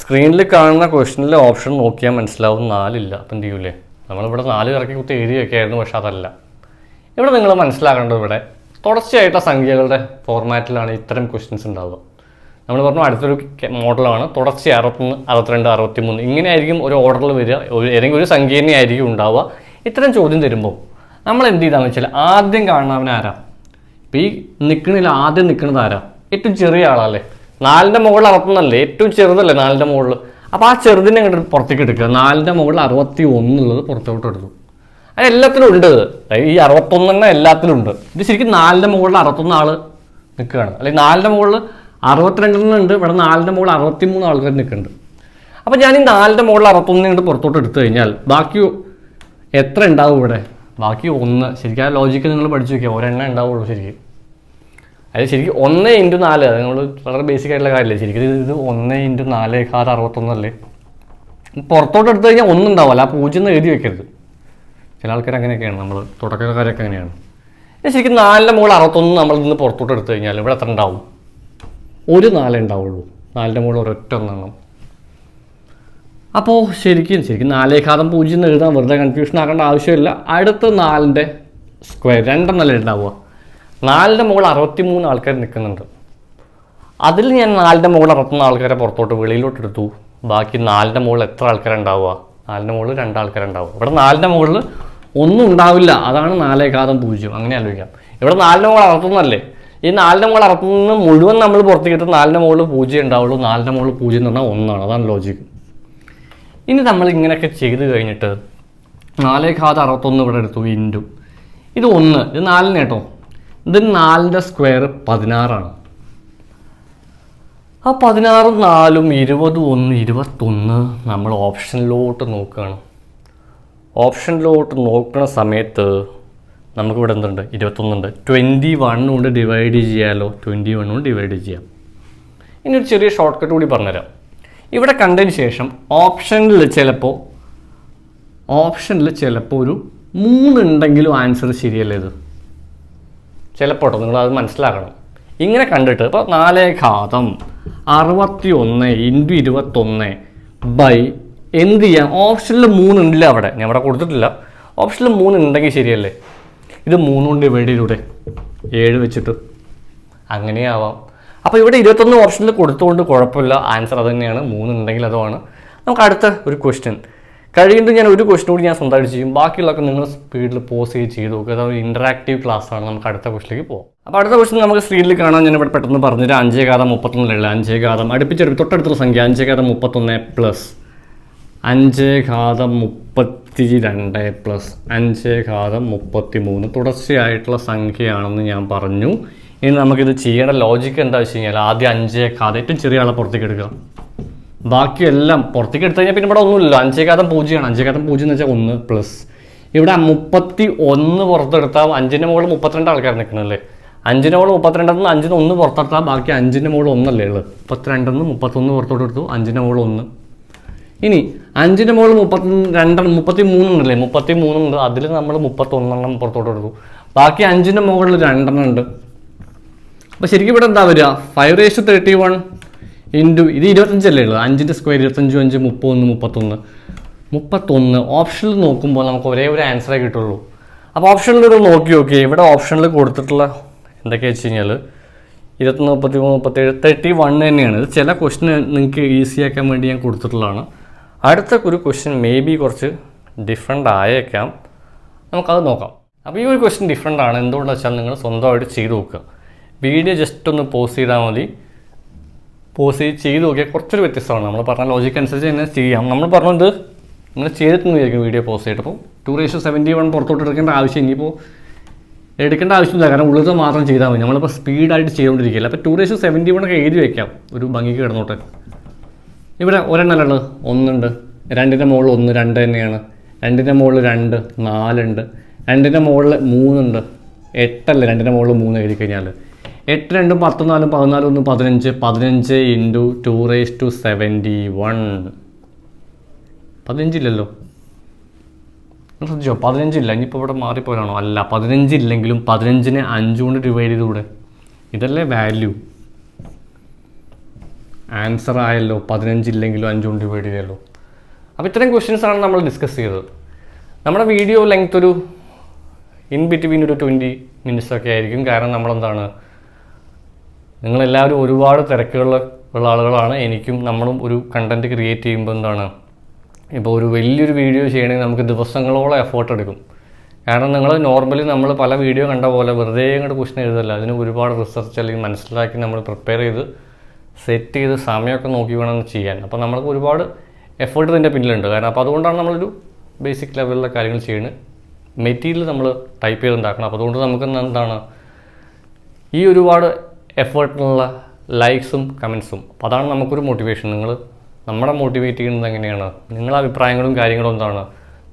സ്ക്രീനിൽ കാണുന്ന ക്വസ്റ്റനിലെ ഓപ്ഷൻ നോക്കിയാൽ മനസ്സിലാവും. നാലില്ല. അപ്പം എന്ത് ചെയ്യൂലേ? നമ്മളിവിടെ നാല് ഇറക്കി കുത്തി എഴുതിയൊക്കെ ആയിരുന്നു പക്ഷെ അതല്ല. ഇവിടെ നിങ്ങൾ മനസ്സിലാക്കേണ്ടത് ഇവിടെ തുടർച്ചയായിട്ടുള്ള സംഖ്യകളുടെ ഫോർമാറ്റിലാണ് ഇത്തരം ക്വസ്റ്റ്യൻസ് ഉണ്ടാവുക. നമ്മൾ പറഞ്ഞു അടുത്തൊരു മോഡലാണ് തുടർച്ച അറുപത്തൊന്ന് അറുപത്തിരണ്ട് അറുപത്തിമൂന്ന്. ഇങ്ങനെയായിരിക്കും ഒരു ഓർഡറിൽ വരിക. ഒരു ഏതെങ്കിലും ഒരു സംഖ്യ തന്നെ ആയിരിക്കും ഉണ്ടാവുക. ഇത്തരം ചോദ്യം തരുമ്പോൾ നമ്മൾ എന്ത് ചെയ്താന്ന് വെച്ചാൽ ആദ്യം കാണുന്നവൻ ആരാ? ഇപ്പം ഈ നിൽക്കണില്ല ആദ്യം നിൽക്കുന്നത് ആരാ? ഏറ്റവും ചെറിയ ആളല്ലേ? നാലിന്റെ മുകളിൽ അറുപത്തൊന്നല്ലേ? ഏറ്റവും ചെറുതല്ലേ നാലിന്റെ മുകളിൽ? അപ്പോൾ ആ ചെറുതിനെ അങ്ങോട്ട് പുറത്തേക്ക് എടുക്കുക. നാലിന്റെ മുകളിൽ അറുപത്തി ഒന്നുള്ളത് പുറത്തോട്ട് എടുത്തു. അത് എല്ലാത്തിലും ഉണ്ട്. ഈ ഈ അറുപത്തൊന്നെണ്ണം എല്ലാത്തിലും ഉണ്ട്. ഇത് ശരിക്കും നാലിന്റെ മുകളിൽ അറുപത്തൊന്ന് ആൾ നിൽക്കുകയാണ്. അല്ലെങ്കിൽ നാലിന്റെ മുകളിൽ അറുപത്തിരണ്ടെണ്ണം ഉണ്ട്. ഇവിടെ നാലിന്റെ മുകളിൽ അറുപത്തി മൂന്ന് ആൾക്കാർ നിൽക്കുന്നുണ്ട്. അപ്പോൾ ഞാൻ ഈ നാലിന്റെ മുകളിൽ അറുപത്തൊന്ന് ഇങ്ങോട്ട് പുറത്തോട്ട് എടുത്തു കഴിഞ്ഞാൽ ബാക്കി എത്ര ഉണ്ടാവും ഇവിടെ? ബാക്കി ഒന്ന്. ശരിക്കും ആ ലോജിക്ക് നിങ്ങൾ പഠിച്ചു നോക്കിയാൽ ഒരെണ്ണം ഉണ്ടാവുള്ളൂ ശരിക്കും. അത് ശരിക്കും ഒന്ന് ഇന്റു നാല് അത് നമ്മൾ വളരെ ബേസിക് ആയിട്ടുള്ള കാര്യമല്ലേ ശരിക്കും ഇത് ഒന്ന് ഇന്റു നാല് കാറ് അറുപത്തൊന്നല്ലേ? പുറത്തോട്ട് എടുത്തു കഴിഞ്ഞാൽ ഒന്നും ഉണ്ടാവില്ല ആ പൂജ്യം എഴുതി വെക്കരുത്. ചില ആൾക്കാർ അങ്ങനെയൊക്കെയാണ് നമ്മൾ തുടക്കക്കാരൊക്കെ അങ്ങനെയാണ്. ശരിക്കും നാലിന്റെ മുകളിൽ അറുപത്തൊന്ന് നമ്മൾ ഇന്ന് പുറത്തോട്ട് എടുത്തു കഴിഞ്ഞാൽ ഇവിടെ എത്ര ഉണ്ടാവും? ഒരു നാലേ ഉണ്ടാവുള്ളൂ. നാലിന്റെ മുകളിൽ ഒരൊറ്റ ഒന്നെണ്ണം. അപ്പോൾ ശരിക്കും ശരിക്കും നാലേഘാതം പൂജ്യം എന്ന് എഴുതാൻ വെറുതെ കൺഫ്യൂഷൻ ആക്കേണ്ട ആവശ്യമില്ല. അടുത്ത നാലിന്റെ സ്ക്വയർ രണ്ടെണ്ണല്ലേ ഉണ്ടാവുക? നാലിന്റെ മുകളിൽ അറുപത്തി മൂന്ന് ആൾക്കാർ നിൽക്കുന്നുണ്ട്. അതിൽ ഞാൻ നാലിന്റെ മുകളിൽ അറുപത്തൊന്ന് ആൾക്കാരെ പുറത്തോട്ട് വെളിയിലോട്ട് എടുത്തു. ബാക്കി നാലിന്റെ മുകളിൽ എത്ര ആൾക്കാരുണ്ടാവുക? നാലിന്റെ മുകളിൽ രണ്ട് ആൾക്കാരുണ്ടാവുക ഇവിടെ നാലിന്റെ മുകളിൽ ഒന്നും ഉണ്ടാവില്ല. അതാണ് നാലേകാതം പൂജ്യം. അങ്ങനെ ആലോചിക്കാം. ഇവിടെ നാലിന്റെ മുകളിൽ അറുപത്തൊന്നല്ലേ ഈ നാലിന്റെ മുകളിൽ അറുപത്തൊന്ന് മുഴുവൻ നമ്മൾ പുറത്തേക്ക് ഇട്ട് നാലിന്റെ മുകളിൽ പൂജ്യം ഉണ്ടാവുള്ളൂ. നാലിന്റെ മുകളിൽ പൂജ്യം എന്ന് പറഞ്ഞാൽ ഒന്നാണ്. അതാണ് ലോജിക്ക് ഇനി നമ്മൾ ഇങ്ങനെയൊക്കെ ചെയ്ത് കഴിഞ്ഞിട്ട് നാലേ ഘാത അറുപത്തൊന്ന് ഇവിടെ എടുത്തു. ഇന്റു ഇത് ഒന്ന്. ഇത് നാലിന് കേട്ടോ. ഇത് നാലിന്റെ സ്ക്വയർ പതിനാറാണ്. ആ പതിനാറും നാലും ഇരുപതും ഒന്ന് ഇരുപത്തൊന്ന് നമ്മൾ ഓപ്ഷനിലോട്ട് നോക്കുകയാണ്. ഓപ്ഷനിലോട്ട് നോക്കുന്ന സമയത്ത് നമുക്കിവിടെ എന്തുണ്ട്? ഇരുപത്തൊന്നുണ്ട്. ട്വന്റി വൺ കൊണ്ട് ഡിവൈഡ് ചെയ്യാമല്ലോ ട്വന്റി വൺ കൊണ്ട് ഡിവൈഡ് ചെയ്യാം. ഇനി ഒരു ചെറിയ ഷോർട്ട് കട്ട് കൂടി പറഞ്ഞുതരാം. ഇവിടെ കണ്ടതിന് ശേഷം ഓപ്ഷനിൽ ചിലപ്പോൾ ഓപ്ഷനിൽ ചിലപ്പോൾ ഒരു മൂന്നുണ്ടെങ്കിലും ആൻസർ ശരിയല്ലേ ഇത്? ചിലപ്പോൾ നിങ്ങളത് മനസ്സിലാക്കണം. ഇങ്ങനെ കണ്ടിട്ട് ഇപ്പോൾ നാലേ ഘാതം അറുപത്തി ഒന്ന് ഇന്റു ഇരുപത്തൊന്ന് ബൈ എന്ത് ചെയ്യാം? ഓപ്ഷനിൽ മൂന്നുണ്ടല്ലേ അവിടെ? ഞാൻ അവിടെ കൊടുത്തിട്ടില്ല. ഓപ്ഷനിൽ മൂന്നുണ്ടെങ്കിൽ ശരിയല്ലേ? ഇത് മൂന്നുകൊണ്ട് ചെയ്തൂടെ ഏഴ് വെച്ചിട്ട്. അങ്ങനെയാവാം. അപ്പോൾ ഇവിടെ ഇരുപത്തൊന്ന് ഓപ്ഷനിൽ കൊടുത്തുകൊണ്ട് കുഴപ്പമില്ല. ആൻസർ അത് തന്നെയാണ്. മൂന്നുണ്ടെങ്കിൽ അതുമാണ്. നമുക്ക് അടുത്ത ഒരു ക്വസ്റ്റ്യൻ. കഴിയുമ്പോൾ ഞാൻ ഒരു ക്വസ്റ്റ്യൻ കൂടി ഞാൻ സ്വന്തമായിട്ട് ചെയ്യും. ബാക്കിയുള്ളതൊക്കെ നിങ്ങൾ സ്പീഡിൽ പോസ് ചെയ്ത് ചെയ്ത് നോക്കുക അതൊരു ഇന്ററാക്റ്റീവ് ക്ലാസ് ആണ്. നമുക്ക് അടുത്ത ക്വസ്റ്റിലേക്ക് പോകാം അപ്പോൾ അടുത്ത ക്വസ്റ്റൻ നമുക്ക് സ്ക്രീനിൽ കാണാൻ ഞാൻ ഇവിടെ പെട്ടെന്ന് പറഞ്ഞിട്ട് അഞ്ചേ കാതം മുപ്പത്തൊന്നിലുള്ള അഞ്ചേ കാതം അടുപ്പിച്ചെടുപ്പ് തൊട്ടടുത്തുള്ള സംഖ്യ. അഞ്ചേ ഘാതം മുപ്പത്തൊന്ന് പ്ലസ് അഞ്ച് ഘാതം മുപ്പത്തി രണ്ട് പ്ലസ് അഞ്ച് ഘാതം മുപ്പത്തി മൂന്ന് തുടർച്ചയായിട്ടുള്ള സംഖ്യയാണെന്ന് ഞാൻ പറഞ്ഞു. ഇനി നമുക്കിത് ചെയ്യേണ്ട ലോജിക്ക് എന്താ വെച്ച് കഴിഞ്ഞാൽ ആദ്യം അഞ്ചേ ഘാതം ഏറ്റവും ചെറിയ ആളെ പുറത്തേക്ക് എടുക്കുക ബാക്കിയെല്ലാം പുറത്തേക്ക് എടുത്തു കഴിഞ്ഞാൽ പിന്നെ ഇവിടെ ഒന്നുമില്ല അഞ്ചേകാതം പൂജ്യമാണ്. അഞ്ചേകാതം പൂജ്യം എന്ന് വെച്ചാൽ ഒന്ന് പ്ലസ് ഇവിടെ മുപ്പത്തി ഒന്ന് പുറത്തെടുത്താൽ അഞ്ചിന്റെ മുകളിൽ മുപ്പത്തിരണ്ട് ആൾക്കാർ നിൽക്കണല്ലേ അഞ്ചിന്റെ മുകളിൽ മുപ്പത്തിരണ്ടിൽ നിന്ന് അഞ്ചിന് ഒന്ന് പുറത്തെടുത്താൽ ബാക്കി അഞ്ചിന്റെ മുകളിൽ ഒന്നല്ലേ ഉള്ളത് മുപ്പത്തിരണ്ടിൽ നിന്ന് മുപ്പത്തൊന്ന് പുറത്തോട്ട് എടുത്തു അഞ്ചിന്റെ മുകളിൽ ഒന്ന്. ഇനി അഞ്ചിന്റെ മുകളിൽ മുപ്പത്തി രണ്ടെണ്ണം മുപ്പത്തി മൂന്നുണ്ടല്ലേ മുപ്പത്തി മൂന്നുണ്ട് അതിൽ നമ്മൾ മുപ്പത്തൊന്നെണ്ണം പുറത്തോട്ട് എടുത്തു. ബാക്കി അഞ്ചിന്റെ മുകളിൽ രണ്ടെണ്ണം ഉണ്ട്. അപ്പോൾ ശരിക്കും ഇവിടെ എന്താ വരിക? Five raise thirty one into ഇത് ഇരുപത്തഞ്ചല്ലേ ഉള്ളത് അഞ്ചിന്റെ സ്ക്വയർ ഇരുപത്തഞ്ചും അഞ്ച് മുപ്പത്തൊന്ന് മുപ്പത്തൊന്ന്. മുപ്പത്തൊന്ന്. ഓപ്ഷനിൽ നോക്കുമ്പോൾ നമുക്ക് ഒരേ ഒരു ആൻസറേ കിട്ടുള്ളൂ. അപ്പോൾ ഓപ്ഷനിൽ ഒരു നോക്കി നോക്കി ഇവിടെ ഓപ്ഷനിൽ കൊടുത്തിട്ടുള്ള എന്തൊക്കെയാ വെച്ച് കഴിഞ്ഞാൽ ഇരുപത്തൊന്ന് മുപ്പത്തി മൂന്ന് മുപ്പത്തേഴ് തേർട്ടി വൺ തന്നെയാണ്. ഇത് ചില ക്വസ്റ്റിന് നിങ്ങൾക്ക് ഈസിയാക്കാൻ വേണ്ടി ഞാൻ കൊടുത്തിട്ടുള്ളതാണ്. അടുത്ത ഒരു ക്വസ്റ്റ്യൻ മേ ബി കുറച്ച് ഡിഫറെന്റ് ആയേക്കാം. നമുക്കത് നോക്കാം. അപ്പോൾ ഈ ഒരു ക്വസ്റ്റ്യൻ ഡിഫറെന്റ് ആണ്. എന്തുകൊണ്ടാണെന്ന് വെച്ചാൽ നിങ്ങൾ സ്വന്തമായിട്ട് ചെയ്ത് നോക്കുക. വീഡിയോ ജസ്റ്റ് ഒന്ന് പോസ്റ്റ് ചെയ്താൽ മതി. പോസ് ചെയ്ത് ചെയ്ത് നോക്കിയാൽ കുറച്ചൊരു വ്യത്യസ്തമാണ്. നമ്മൾ പറഞ്ഞ ലോജിക്ക് അനുസരിച്ച് തന്നെ ചെയ്യാം. നമ്മൾ പറഞ്ഞത് നമ്മൾ ചെയ്തിട്ടെന്ന് വിചാരിക്കും വീഡിയോ പോസ്റ്റ് ചെയ്തിട്ട് അപ്പോൾ ടു റേഷ്യോ സെവന്റി വൺ പുറത്തോട്ട് എടുക്കേണ്ട ആവശ്യം ഇനിയിപ്പോൾ എടുക്കേണ്ട ആവശ്യമില്ല. കാരണം ഉള്ളത് മാത്രം ചെയ്താൽ മതി. നമ്മളിപ്പോൾ സ്പീഡായിട്ട് ചെയ്തുകൊണ്ടിരിക്കില്ല അപ്പോൾ ടു റേഷ്യോ സെവന്റി വൺ ഒക്കെ എഴുതി വയ്ക്കാം ഒരു ഭംഗിക്ക് കിടന്നോട്ടെ. ഇവിടെ ഒരെണ്ണമല്ലുള്ളത് ഒന്നുണ്ട്. രണ്ടിന്റെ മുകളിൽ ഒന്ന് രണ്ട് തന്നെയാണ്. രണ്ടിന്റെ മുകളിൽ രണ്ട് നാലുണ്ട്. രണ്ടിന്റെ മുകളിൽ മൂന്നുണ്ട്. എട്ടല്ലേ? രണ്ടിന്റെ മുകളിൽ മൂന്ന് എഴുതി കഴിഞ്ഞാൽ എട്ട് രണ്ടും പത്ത് നാലും പതിനാലും ഒന്ന് പതിനഞ്ച് പതിനഞ്ച് into two raise to seventy one പതിനഞ്ചില്ലല്ലോ ശ്രദ്ധിച്ചോ? പതിനഞ്ചില്ല. ഇനിയിപ്പോൾ ഇവിടെ മാറിപ്പോയാണോ അല്ല പതിനഞ്ചില്ലെങ്കിലും പതിനഞ്ചിനെ അഞ്ചുകൊണ്ട് ഡിവൈഡ് ചെയ്തുകൂടെ ഇതല്ലേ വാല്യൂ ആൻസർ ആയല്ലോ. പതിനഞ്ചില്ലെങ്കിലും അഞ്ചുകൊണ്ട് ഡിവൈഡ് ചെയ്തല്ലോ. അപ്പോൾ ഇത്രയും ക്വസ്റ്റ്യൻസ് ആണ് നമ്മൾ ഡിസ്കസ് ചെയ്തത്. നമ്മുടെ വീഡിയോ ലെങ്ത് ഒരു ഇൻ ബിറ്റ്വീൻ ഒരു ട്വന്റി മിനിറ്റ്സ് ഒക്കെ ആയിരിക്കും. കാരണം നമ്മളെന്താണ്? നിങ്ങളെല്ലാവരും ഒരുപാട് തിരക്കുകളിൽ ഉള്ള ആളുകളാണ്. എനിക്കും നമ്മളും ഒരു കണ്ടന്റ് ക്രിയേറ്റ് ചെയ്യുമ്പോൾ എന്താണ് ഇപ്പോൾ ഒരു വലിയൊരു വീഡിയോ ചെയ്യണമെങ്കിൽ നമുക്ക് ദിവസങ്ങളോളം എഫേർട്ട് എടുക്കും. കാരണം നിങ്ങൾ നോർമലി നമ്മൾ പല വീഡിയോ കണ്ട പോലെ വെറുതെ ഇങ്ങോട്ട് ക്വസ്റ്റൻ എഴുതല്ല. അതിന് ഒരുപാട് റിസർച്ച് അല്ലെങ്കിൽ മനസ്സിലാക്കി നമ്മൾ പ്രിപ്പയർ ചെയ്ത് സെറ്റ് ചെയ്ത് സമയമൊക്കെ നോക്കി വേണം ചെയ്യാൻ. അപ്പോൾ നമ്മൾക്ക് ഒരുപാട് എഫേർട്ട് ഇതിന്റെ പിന്നിലുണ്ട്. കാരണം അപ്പോൾ അതുകൊണ്ടാണ് നമ്മളൊരു ബേസിക് ലെവലിലെ കാര്യങ്ങൾ ചെയ്യുന്നത് മെറ്റീരിയൽ നമ്മൾ ടൈപ്പ് ചെയ്ത് ഉണ്ടാക്കണം. അപ്പോൾ അതുകൊണ്ട് നമുക്ക് എന്താണ് ഈ ഒരുപാട് എഫേർട്ടിനുള്ള ലൈക്സും കമൻസും അപ്പോൾ അതാണ് നമുക്കൊരു മോട്ടിവേഷൻ നിങ്ങൾ നമ്മളെ മോട്ടിവേറ്റ് ചെയ്യുന്നത് എങ്ങനെയാണ്? നിങ്ങളുടെ അഭിപ്രായങ്ങളും കാര്യങ്ങളും എന്താണ്?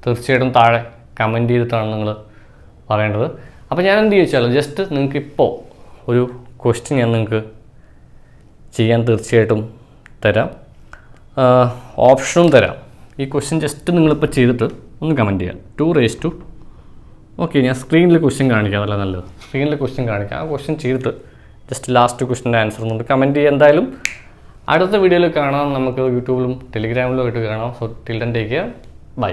തീർച്ചയായിട്ടും താഴെ കമന്റ് ചെയ്തിട്ടാണ് നിങ്ങൾ പറയേണ്ടത്. അപ്പോൾ ഞാൻ എന്ത് ചോദിച്ചാൽ ജസ്റ്റ് നിങ്ങൾക്ക് ഇപ്പോൾ ഒരു ക്വസ്റ്റ്യൻ ഞാൻ നിങ്ങൾക്ക് ചെയ്യാൻ തീർച്ചയായിട്ടും തരാം. ഓപ്ഷനും തരാം. ഈ ക്വസ്റ്റ്യൻ ജസ്റ്റ് നിങ്ങളിപ്പോൾ ചെയ്തിട്ട് ഒന്ന് കമന്റ് ചെയ്യാം. ടു റേസ് ടു ഓക്കെ ഞാൻ സ്ക്രീനിൽ ക്വസ്റ്റ്യൻ കാണിക്കാം. അതല്ല നല്ലത്. സ്ക്രീനിൽ ക്വസ്റ്റ്യൻ കാണിക്കാം. ആ ക്വസ്റ്റ്യൻ ചെയ്തിട്ട് ജസ്റ്റ് ലാസ്റ്റ് ക്വസ്റ്റിന്റെ ആൻസർ ഒന്ന് കമന്റ് ചെയ്യുക എന്തായാലും. അടുത്ത വീഡിയോയിൽ കാണാം. നമുക്ക് യൂട്യൂബിലും ടെലിഗ്രാമിലും ആയിട്ട് കാണാം. So till then take care bye